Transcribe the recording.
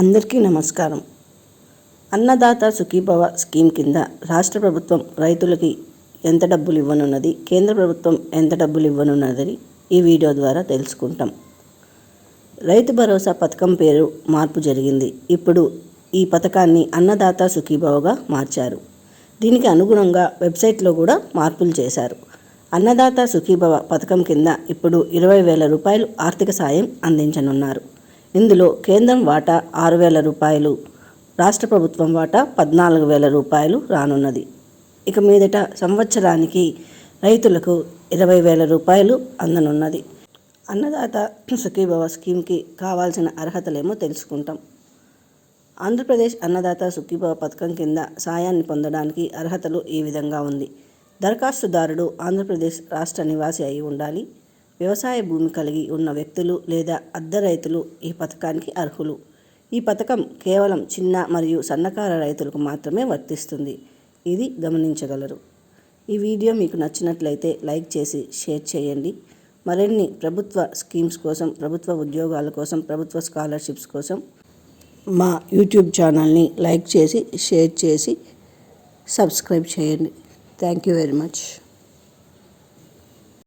అందరికీ నమస్కారం. అన్నదాత సుఖీభవ స్కీమ్ కింద రాష్ట్ర ప్రభుత్వం రైతులకి ఎంత డబ్బులు ఇవ్వనున్నది కేంద్ర ప్రభుత్వం ఎంత డబ్బులు ఇవ్వనున్నది ఈ వీడియో ద్వారా తెలుసుకుంటాం. రైతు భరోసా పథకం పేరు మార్పు జరిగింది. ఇప్పుడు ఈ పథకాన్ని అన్నదాత సుఖీభవగా మార్చారు. దీనికి అనుగుణంగా వెబ్సైట్లో కూడా మార్పులు చేశారు. అన్నదాత సుఖీభవ పథకం కింద ఇప్పుడు ఇరవై వేల రూపాయలు ఆర్థిక సాయం అందించనున్నారు. ఇందులో కేంద్రం వాటా ఆరు వేల రూపాయలు రాష్ట్ర ప్రభుత్వం వాటా పద్నాలుగు వేల రూపాయలు రానున్నది. ఇక మీదట సంవత్సరానికి రైతులకు ఇరవై వేల రూపాయలు అందనున్నది. అన్నదాత సుఖీభవ స్కీమ్కి కావాల్సిన అర్హతలేమో తెలుసుకుంటాం. ఆంధ్రప్రదేశ్ అన్నదాత సుఖీభవ పథకం కింద సాయాన్ని పొందడానికి అర్హతలు ఈ విధంగా ఉంది. దరఖాస్తుదారుడు ఆంధ్రప్రదేశ్ రాష్ట్ర నివాసి అయి ఉండాలి. వ్యవసాయ భూమి కలిగి ఉన్న వ్యక్తులు లేదా అద్దె రైతులు ఈ పథకానికి అర్హులు. ఈ పథకం కేవలం చిన్న మరియు సన్నకారు రైతులకు మాత్రమే వర్తిస్తుంది. ఇది గమనించగలరు. ఈ వీడియో మీకు నచ్చినట్లయితే లైక్ చేసి షేర్ చేయండి. మరిన్ని ప్రభుత్వ స్కీమ్స్ కోసం ప్రభుత్వ ఉద్యోగాల కోసం ప్రభుత్వ స్కాలర్షిప్స్ కోసం మా యూట్యూబ్ ఛానల్ని లైక్ చేసి షేర్ చేసి సబ్స్క్రైబ్ చేయండి. Thank you very much.